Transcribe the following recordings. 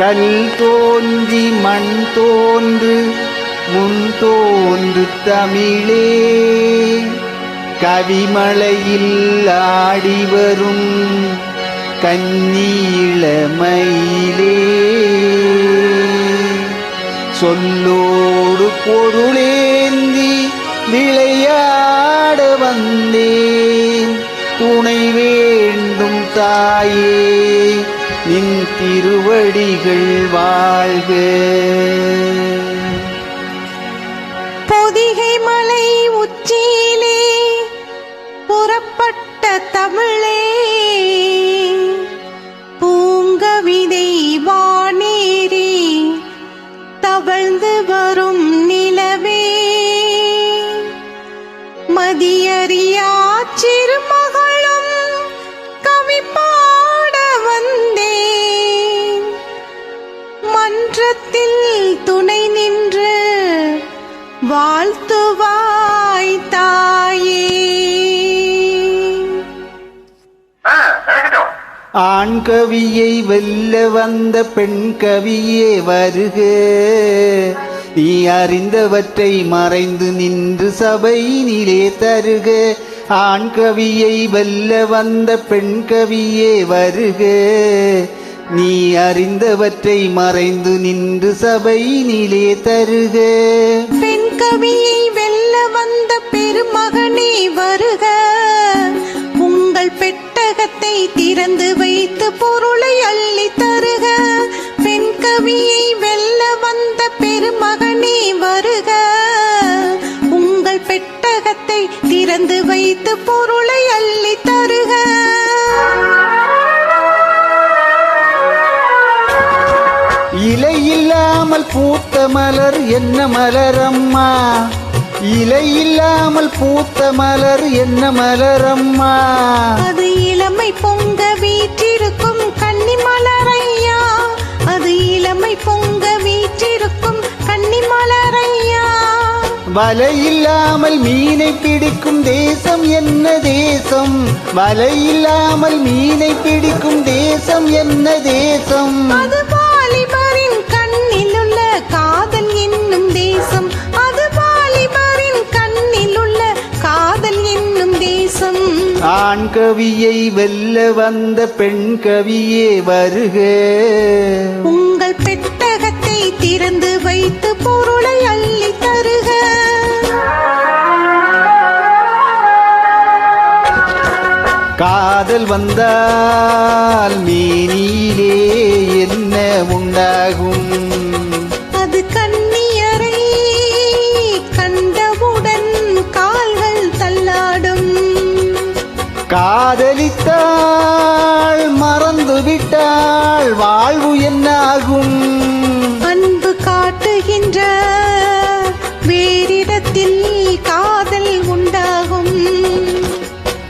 கல் தோன்றி மண் தோன்று முன் தோன்று தமிழே. கவிமலையில் ஆடி வரும் கண்ணீளமயிலே சொல்லோடு பொருளேந்தி விளையாட வந்தேன். துணை வேண்டும் தாயே. நின் திருவடிகள் வாழ்க. பொதிகை மலை உச்சியிலே புறப்பட்ட தமிழே. பூங்கவிதை வானேரி தவழ்ந்து வரும் நிலவே. மதியறியா ஆண் கவியை வெல்ல வந்த பெண் கவியே வருக. நீ அறிந்தவற்றை மறைந்து நின்று சபை நிலே தருக. ஆண் கவியை வெல்ல வந்த பெண் கவியே வருக. நீ அறிந்தவற்றை மறைந்து நின்று சபை நிலே தருக. பொருளை அள்ளி தருக. பெண் கவியை வெல்ல வந்த பெருமகனே வருக. உங்கள் பெட்டகத்தை திறந்து வைத்து பொருளை அள்ளி தருக. இலை இல்லாமல் பூத்த மலர் என்ன மலரம்மா? இலை இல்லாமல் பூத்த மலர் என்ன மலரம்மா? அது இளமை பொங்க வீற்றிருக்கும் கன்னி மலரையா அது இளமை பொங்க வீற்றிருக்கும் கன்னி மலரையா வலை இல்லாமல் மீனை பிடிக்கும் தேசம் என்ன தேசம்? வலை இல்லாமல் மீனை பிடிக்கும் தேசம் என்ன தேசம்? ஆண் கவியை வெல்ல வந்த பெண் கவியே வருக. உங்கள் பெட்டகத்தை திறந்து வைத்து பொருளை அள்ளி தருக. காதல் வந்தால் மேனியிலே என்ன உண்டாகும்? அது கண்ணியரை காதலித்தாள் மறந்து விட்டாள் வாழ்வு என்னாகும்? அன்பு காட்டுகின்ற வேறிடத்தில் காதல் உண்டாகும்.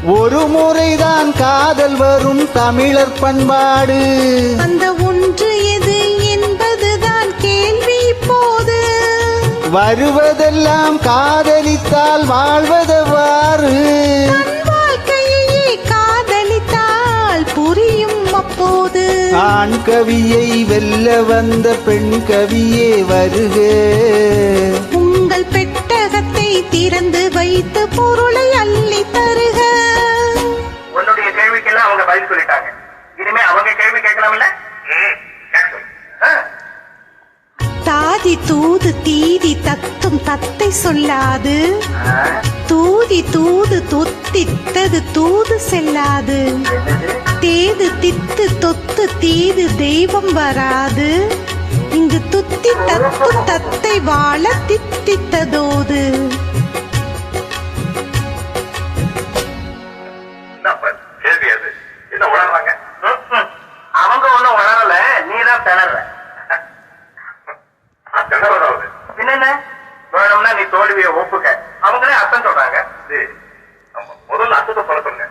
ஒரு முறைதான் காதல் வரும் தமிழர் பண்பாடு. அந்த ஒன்று எது என்பதுதான் கேள்வி இப்போது. வருவதெல்லாம் காதலித்தால் வாழ்வதவாறு. அப்போது ஆண் கவியை வெல்ல வந்த பெண் கவியே வருக. உங்கள் பெட்டகத்தை திறந்து வைத்து பொருளை அள்ளி தருக. உன்னுடைய கேள்விக்கெல்லாம் அவங்க பதில் சொல்லிட்டாங்க. இனிமே அவங்க கேள்வி கேட்கலாம்ல? தாதி தூது தீதி தத்தும் தத்தை சொல்லாது. தூதி தூது தித்தது தூது செல்லாது. தேது தித்து தொத்து தீது தெய்வம் வராது. இங்கு துத்தி தத்து தத்தை வாழ தித்தித்ததோது. அவங்க ஒண்ணும் வளரல நீதான் திணற. nosotros para.